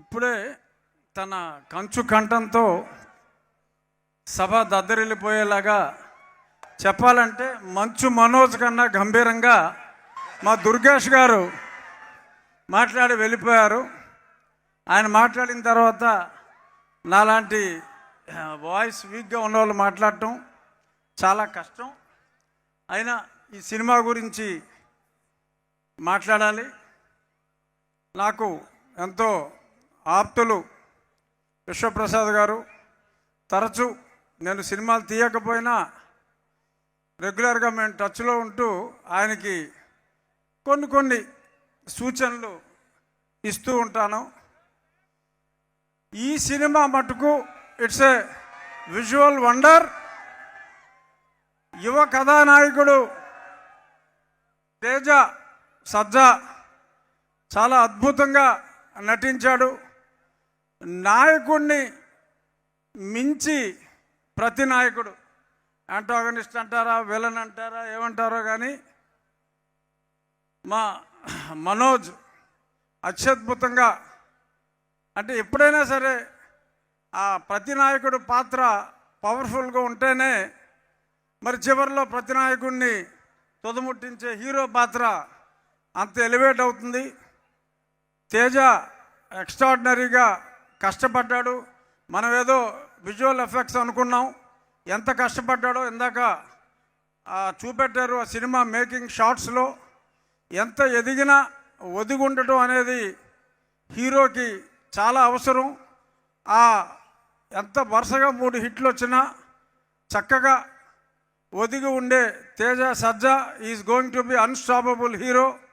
ఇప్పుడే తన కంచు కంఠంతో సభ దద్దరిల్లిపోయేలాగా చెప్పాలంటే మంచు మనోజ్ కన్నా గంభీరంగా మా దుర్గేష్ గారు మాట్లాడి వెళ్ళిపోయారు. ఆయన మాట్లాడిన తర్వాత నాలాంటి వాయిస్ వీక్గా ఉన్న వాళ్ళు మాట్లాడటం చాలా కష్టం. అయినా ఈ సినిమా గురించి మాట్లాడాలి. నాకు ఎంతో ఆప్తులు విశ్వప్రసాద్ గారు. తరచు నేను సినిమాలు తీయకపోయినా రెగ్యులర్గా మేము టచ్లో ఉంటూ ఆయనకి కొన్ని కొన్ని సూచనలు ఇస్తూ ఉంటాను. ఈ సినిమా మటుకు ఇట్స్ ఏ విజువల్ వండర్. యువ కథానాయకుడు తేజ సజ్జా చాలా అద్భుతంగా నటించాడు. నాయకుడిని మించి ప్రతి నాయకుడు. యాంటాగనిస్ట్ అంటారా విలన్ అంటారా ఏమంటారో కానీ మా మనోజ్ అత్యద్భుతంగా అంటే ఎప్పుడైనా సరే ఆ ప్రతి నాయకుడు పాత్ర పవర్ఫుల్గా ఉంటేనే మరి చివరిలో ప్రతి నాయకుడిని తుదముట్టించే హీరో పాత్ర అంత ఎలివేట్ అవుతుంది. తేజ ఎక్స్ట్రాడినరీగా కష్టపడ్డాడు. మనం ఏదో విజువల్ ఎఫెక్ట్స్ అనుకున్నాం. ఎంత కష్టపడ్డాడో ఇందాక ఆ, చూపెట్టారు ఆ సినిమా మేకింగ్ షార్ట్స్లో ఎంత ఎదిగినా ఒదిగి ఉండటం అనేది హీరోకి చాలా అవసరం. ఆ ఎంత వరుసగా మూడు హిట్లు వచ్చినా చక్కగా ఒదిగి ఉండే Teja Sajja is going to be unstoppable hero.